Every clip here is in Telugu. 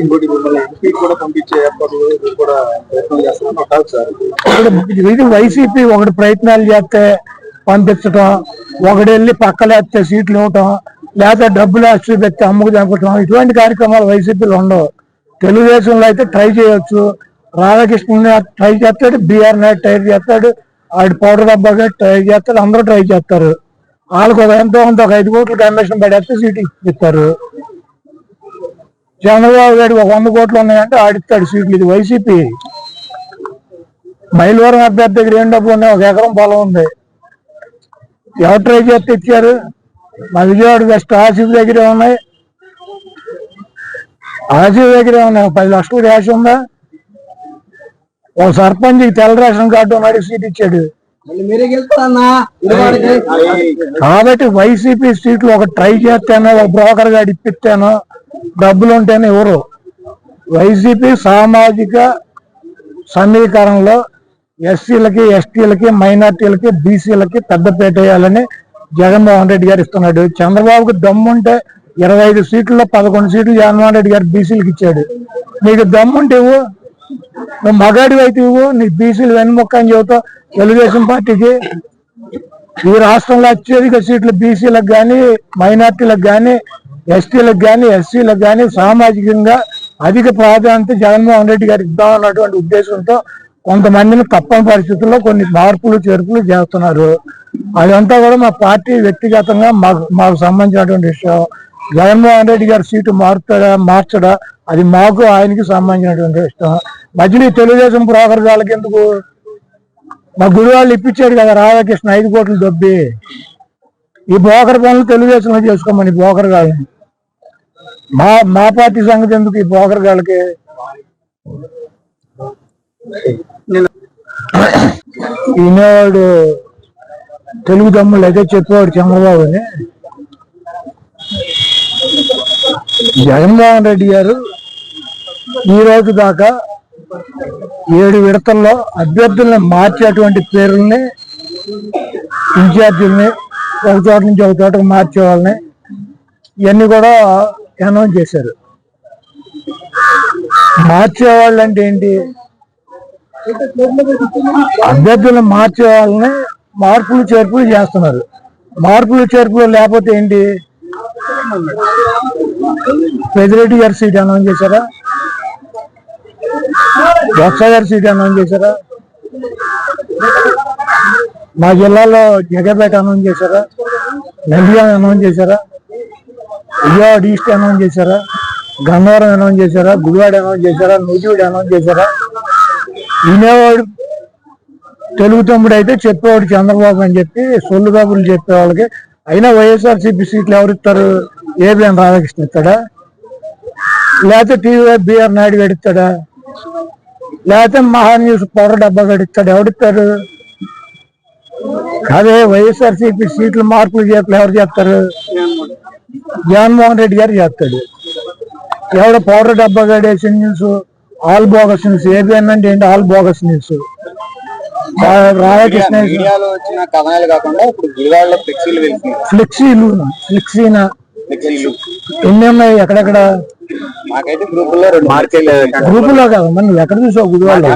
ఇంకోటి మిమ్మల్ని ఎంపీ కూడా పంపించే ఏర్పాట్లు కూడా ప్రయత్నం చేస్తున్నాను కాదు సార్ ఇది వైసీపీ ఒకటి ప్రయత్నాలు చేస్తే పంపించటం ఒకటి వెళ్ళి పక్కలేస్తే సీట్లు ఇవ్వటం లేదా డబ్బులు ఆస్తి పెట్టి అమ్ముకు చంపటం ఇటువంటి కార్యక్రమాలు వైసీపీలో ఉండవు. తెలుగుదేశంలో అయితే ట్రై చేయొచ్చు. రాధాకృష్ణ ట్రై చేస్తాడు బీఆర్ నాయుడు ట్రై చేస్తాడు ఆడి పౌడర్ డబ్బాగా ట్రై చేస్తాడు అందరూ ట్రై చేస్తారు. వాళ్ళకు ఒక ఎంతో కొంత ఒక ఐదు కోట్లు కమిషన్ పడేస్తే సీటు ఇస్తారు చంద్రబాబు గారికి ఒక వంద కోట్లు ఉన్నాయంటే ఆడిస్తాడు సీట్లు. ఇది వైసీపీ. మైలవరం అభ్యర్థి దగ్గర ఏం డబ్బులు ఉన్నాయి? ఒక ఎకరం పొలం ఉంది. ఎవరు ట్రై చేస్తే ఇచ్చారు? మా విజయవాడ వెస్ట్ ఆసిఫ్ దగ్గరే ఉన్నాయి. ఆసిఫ్ దగ్గరే ఉన్నాయి. ఒక పది లక్షలు రేషన్ ఉందా? ఒక సర్పంచ్ తెల్ల రేషన్ కార్డు ఉన్నాడు సీట్ ఇచ్చాడు. మీరే కాబట్టి వైసీపీ సీట్లు ఒక ట్రై చేస్తేనో ఒక బ్రోకర్ గారు ఇప్పిస్తేనో. డబ్బులు ఉంటేనే ఎవరు? వైసీపీ సామాజిక సమీకరణలో ఎస్సీలకి ఎస్టీలకి మైనార్టీలకి బీసీలకి పెద్దపేట వేయాలని జగన్మోహన్ రెడ్డి గారు ఇస్తున్నాడు. చంద్రబాబుకి దమ్ముంటే ఇరవై ఐదు సీట్లలో పదకొండు సీట్లు జగన్మోహన్ రెడ్డి గారు బీసీలకు ఇచ్చాడు. నీకు దమ్ముంటే ఇవ్వు. నువ్వు మగాడి అయితే ఇవ్వు. నీకు బీసీలు వెన్నుముక్క అని చెబుతావు తెలుగుదేశం పార్టీకి. ఈ రాష్ట్రంలో అత్యధిక సీట్లు బీసీలకు కానీ మైనార్టీలకు కానీ ఎస్టీలకు కానీ ఎస్సీలకు కానీ సామాజికంగా అధిక ప్రాధాన్యత జగన్మోహన్ రెడ్డి గారికి ఇద్దామన్నటువంటి ఉద్దేశంతో కొంతమందిని తప్పని పరిస్థితుల్లో కొన్ని మార్పులు చేర్పులు చేస్తున్నారు. అదంతా కూడా మా పార్టీ వ్యక్తిగతంగా మాకు మాకు సంబంధించినటువంటి విషయం. జగన్మోహన్ రెడ్డి గారి సీటు మారుతాడా మార్చడా? అది మాకు ఆయనకి సంబంధించినటువంటి విషయం. మధ్యలో తెలుగుదేశం బ్రోకర్ ఎందుకు? మా గుడి వాళ్ళు ఇప్పించాడు కదా రాధాకృష్ణ ఐదు కోట్లు దొబ్బి. ఈ బోకర్ పనులు తెలుగుదేశంలో చేసుకోమని బోకర్ గాళ్ళని. మా మా పార్టీ సంగతి ఎందుకు ఈ బోకర్ గాళ్ళకి? ఈనాడు తెలుగు తమ్ముళ్ళు అయితే చెప్పేవాడు చంద్రబాబు అని. జగన్మోహన్ రెడ్డి గారు ఈ రోజు దాకా ఏడు విడతల్లో అభ్యర్థుల్ని మార్చేటువంటి పేర్లని ఇన్ఛార్జీలని ఒక చోట నుంచి ఒక చోటకు మార్చే వాళ్ళని ఇవన్నీ కూడా అనౌన్స్ చేశారు. మార్చేవాళ్ళు అంటే ఏంటి? అభ్యర్థులను మార్చే వాళ్ళని మార్పులు చేర్పులు చేస్తున్నారు. మార్పులు చేర్పులు లేకపోతే ఏంటి? పెదిరెడ్డి గారి సీట్ అనౌన్స్ చేశారా? బొత్స గారి సీట్ అనౌన్స్ చేశారా? మా జిల్లాలో జగపేట అనౌన్స్ చేశారా? నంద్యాల అనౌన్స్ చేశారా? విజయవాడ ఈస్ట్ అనౌన్స్ చేశారా? గన్నవరం అనౌన్స్ చేశారా? గుడివాడ అనౌన్స్ చేశారా? నూజివీడు అనౌన్స్ చేశారా? వినేవాడు తెలుగు తమ్ముడు అయితే చెప్పేవాడు చంద్రబాబు అని చెప్పి సొల్లు కబుర్లు చెప్పే వాళ్ళకి. అయినా వైఎస్ఆర్సీపీ సీట్లు ఎవరు ఇస్తారు? ఏబిఎన్ రాధాకృష్ణ ఇస్తాడా? లేకపోతే టీవీ బిఆర్ నాయుడు గడిస్తాడా లేకపోతే మహా న్యూస్ డబ్బా గారు ఇస్తాడు? ఎవడిస్తారు అదే వైఎస్ఆర్సీపీ సీట్లు మార్పులు చేపలు ఎవరు చేస్తారు? జగన్మోహన్ రెడ్డి గారు చేస్తాడు. ఎవడ పౌడర్ డబ్బా గారు వేసిన news all bogus news ABN అంటే ఏంటి? ఆల్ బోగస్ న్యూస్ రాధాకృష్ణ కథనాలు కాకుండా ఇప్పుడు ఫ్లెక్సీలు ఫ్లెక్సీనా? ఫ్లెక్సీలు. ఎన్ని ఉన్నాయి ఎక్కడెక్కడ? మాకైతే గ్రూపుల్లో రెండు మార్కెట్ గ్రూపులో కాదు నువ్వు ఎక్కడ చూసావు గుడివాళ్ళు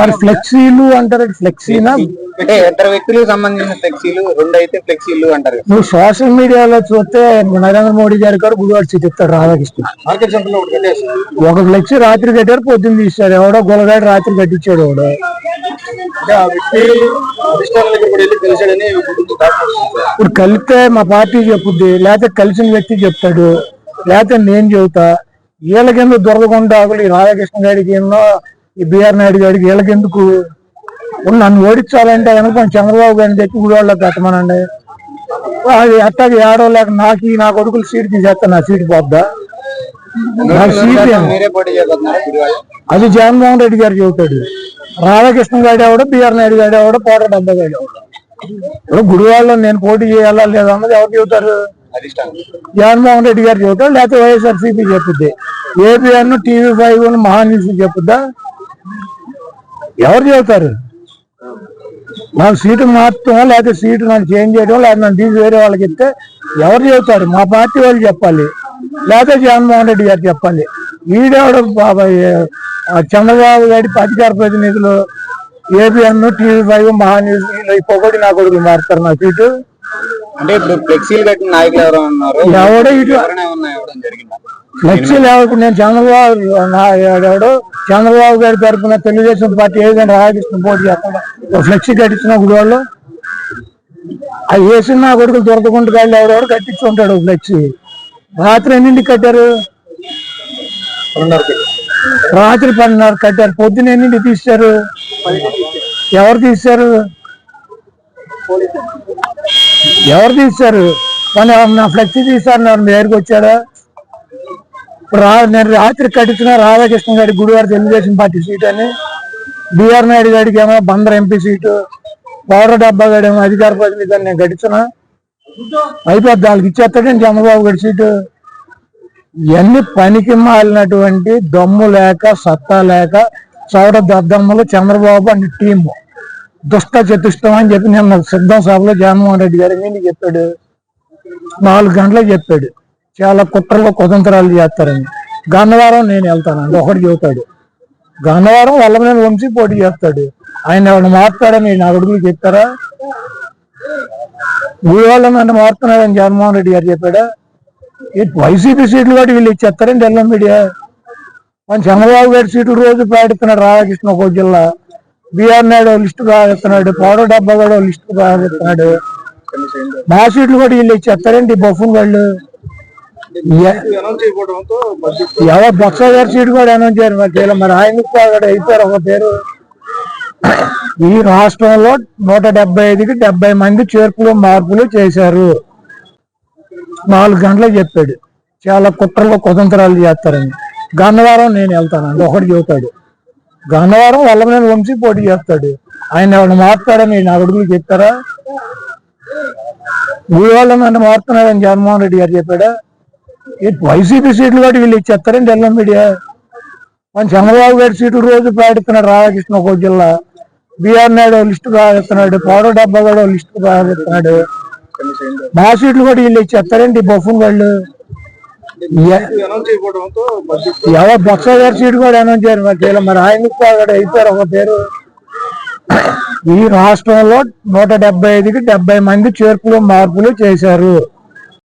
మరి ఫ్లెక్సీలు అంటారు ఫ్లెక్సీనా? అంటే ఇద్దరు వ్యక్తులకు సంబంధించిన ఫ్లెక్సీలు రెండు అయితే ఫ్లెక్సీలు అంటారు నువ్వు సోషల్ మీడియాలో చూస్తే నరేంద్ర మోడీ గారు కూడా గుడివాడు సీట్ ఇస్తాడు రాధాకృష్ణ. ఒక ఫ్లెక్సీ రాత్రి కట్టారు పొద్దున్న తీశారు ఎవడో గొలగాడు రాత్రి కట్టించాడు ఎవడో. ఇప్పుడు కలిస్తే మా పార్టీ చెప్పుద్ది లేకపోతే కలిసిన వ్యక్తి చెప్తాడు లేకపోతే నేను చెబుతా. వీళ్ళకెందుకు దొరకకుండా ఈ రాధాకృష్ణ గారికి ఎన్నో ఈ బిఆర్ నాయుడు గారికి వీళ్ళకెందుకు నన్ను ఓడించాలంటే కనుక చంద్రబాబు గారిని తెచ్చి గుడివాళ్ళకి పెట్టమనండి. అది అట్టాగి ఏడో లేక నాకు నా కొడుకులు సీట్ తీసేస్తా నా సీట్ పోద్దా? సీట్ పోటీ అది జగన్మోహన్ రెడ్డి గారు చెబుతాడు. రాధాకృష్ణ గారు ఎవడు బిఆర్ నాయుడు గారు ఎవడు కోట డబ్బా గారు ఎవడు. ఇప్పుడు గుడివాడలో నేను పోటీ చేయాలా లేదా అన్నది ఎవరు చెబుతారు? జగన్మోహన్ రెడ్డి గారు చెబుతాడు లేకపోతే YSRCP చెప్పుద్ది ABN TV five Maha news చెప్పుద్దా ఎవరు చెబుతారు? నాకు సీటు మార్చడం లేకపోతే సీటు నన్ను చేంజ్ చేయడం లేకపోతే నన్ను తీసి వేరే వాళ్ళకి ఇస్తే ఎవరు చెబుతారు? మా పార్టీ వాళ్ళు చెప్పాలి. లేకపోతే జగన్మోహన్ రెడ్డి గారు చెప్పాలి. ఈడెవడు చంద్రబాబు గారి అధికార ప్రతినిధులు ABN TV five Maha news పొగడి నా కొడుకులు మారుతారు నా సీటు. అంటే ఇప్పుడు ఫ్లెక్సీలు కట్టిన నాయకులు ఎవరు ఉన్నారు. ఎవడో ఇటు ఫ్లెక్సీలు ఎవరు? నేను చంద్రబాబు నా ఎవడు? చంద్రబాబు గారి తరఫున తెలుగుదేశం పార్టీ ఏదైనా రాధాకృష్ణ పోటీ చేస్తాడు ఓ ఫ్లెక్సీ కట్టించిన గుడివాళ్ళు. అది వేసిన నా కొడుకులు దొరకకుండా గాళ్ళు ఎవడెవడు కట్టించుకుంటాడు ఫ్లెక్సీ. రాత్రి ఎన్నింటికి కట్టారు? రాత్రి పన్నెండున్నర కట్టారు. పొద్దున ఎన్నింటికి తీశారు? ఎవరు తీశారు? ఎవరు తీశారు? కానీ నా ఫ్లెక్సీ తీశారు నా దగ్గరికి వచ్చాడా ఇప్పుడు రా నేను రాత్రి కట్టించిన రాధాకృష్ణ గారి గుడివారి తెలుగుదేశం పార్టీ సీట్ అని. బీఆర్ నాయుడు గారికి ఏమో బందర్ ఎంపీ సీటు పౌర డబ్బా గారి ఏమో అధికార ప్రతినిధిని నేను కట్టించిన అయిపోద్ది వాళ్ళకి ఇచ్చేస్తాడని చంద్రబాబు గారి సీటు? ఇవన్నీ పనికి మాలినటువంటి దమ్ము లేక సత్తా లేక చౌడ దద్దమ్మలు చంద్రబాబు అండ్ టీము. దుష్ట చతుష్టం అని చెప్పి నిన్న సిద్ధం సభలో జగన్మోహన్ రెడ్డి గారు మీద చెప్పాడు? నాలుగు గంటలకు చెప్పాడు. చాలా కుట్రలు కుతంత్రాలు చేస్తారని. గన్నవరం నేను వెళ్తానండి ఒకటి చెబుతాడు. గన్నవరం వల్లమనేని వంశీ పోటీ చేస్తాడు. ఆయన ఎవరిని మారుతాడని నా అడుగులు చెప్తారా? ఊళ్ళో నన్ను మారుతున్నాడని జగన్మోహన్ రెడ్డి గారు చెప్పాడా? ఈ వైసీపీ సీట్లు కూడా వీళ్ళు ఇచ్చేస్తారండి ఎల్లం మీడియా. మన చంద్రబాబు గారి సీట్లు రోజు ప్రకటిస్తున్నాడు రాధాకృష్ణ ఒక జిల్లా. బీఆర్ నాయుడు లిస్టు ప్రకటిస్తున్నాడు పౌడ డబ్బా కూడా లిస్టు ప్రకటిస్తున్నాడు మా సీట్లు కూడా వీళ్ళు ఇచ్చేస్తారండి బఫున్ వాళ్ళు. ఎవరు బొత్స గారి సీటు కూడా అనౌన్స్ చేయరు మరి. మరి ఆయనకు కూడా అయిపోయారు ఒక పేరు. ఈ రాష్ట్రంలో నూట డెబ్బై ఐదుకి డెబ్బై మంది చేర్పులు మార్పులు చేశారు. నాలుగు గంటలకు చెప్పాడు. చాలా కుట్రలు కుతంత్రాలు చేస్తారని. గన్నవరం నేను వెళ్తానండి ఒకటి చెబుతాడు. గన్నవరం వల్లమనేని వంశీ పోటీ చేస్తాడు. ఆయన ఎవరిని మారుతాడని నా అడుగులు చెప్తారా? ఊళ్ళో నన్ను మారుతున్నాడని జగన్మోహన్ రెడ్డి గారు చెప్పాడా? వైసీపీ సీట్లు కూడా వీళ్ళు ఇచ్చేస్తారండి ఎల్ఎం మీడియా. మన చంద్రబాబు గారి సీట్లు రోజు పాడిస్తున్నాడు రాధాకృష్ణ ఒక జిల్లా. బిఆర్ నాయుడు లిస్టు ప్రకటిస్తున్నాడు పౌర డబ్బా కూడా లిస్టు ప్రకటిస్తున్నాడు మా సీట్లు కూడా వీళ్ళు ఇచ్చేస్తారండి బఫున్ వాళ్ళు. ఎవరు బొత్స గారి సీటు కూడా అనౌన్స్ చేయరు. మరి మరి ఆయనకు అయిపోయారు ఒక పేరు. ఈ రాష్ట్రంలో నూట డెబ్బై ఐదుకి డెబ్బై మంది చేర్పులు మార్పులు చేశారు.